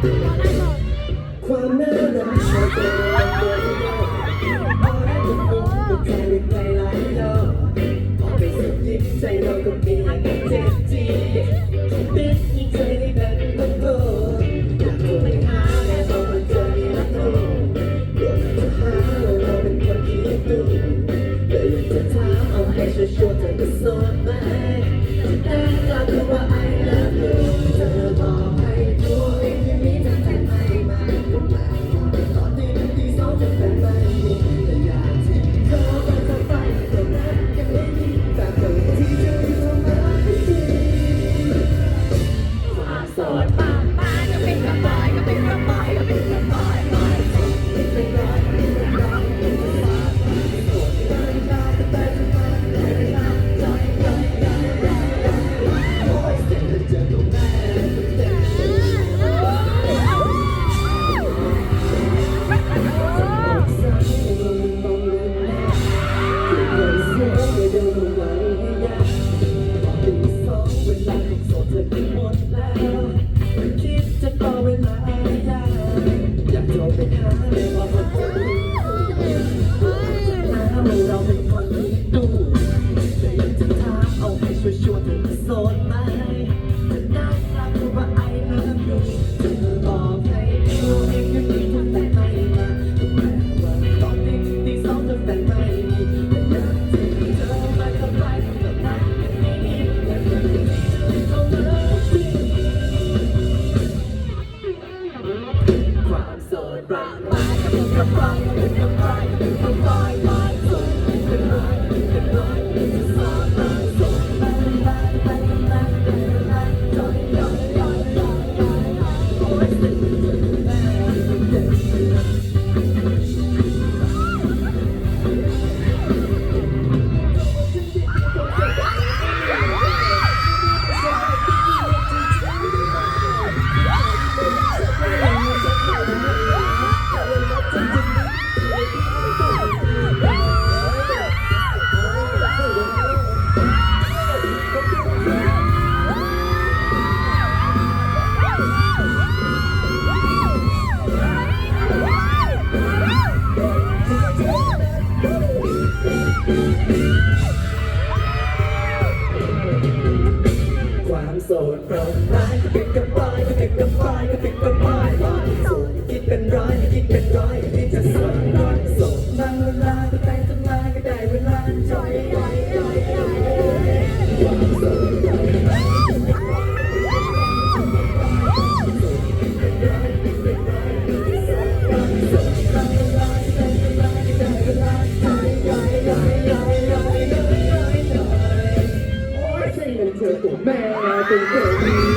ความน่ารักของเธอ ปล่อยไหลกระปิดกระปายกระปิดกระปายกระปิรายร้อยดคิดเป็นร้อยคิดเป็นร้อยที่จะสดร้อยสดบางเวลาก็แต่งจะมาก็ได้เวลาจออย 不过一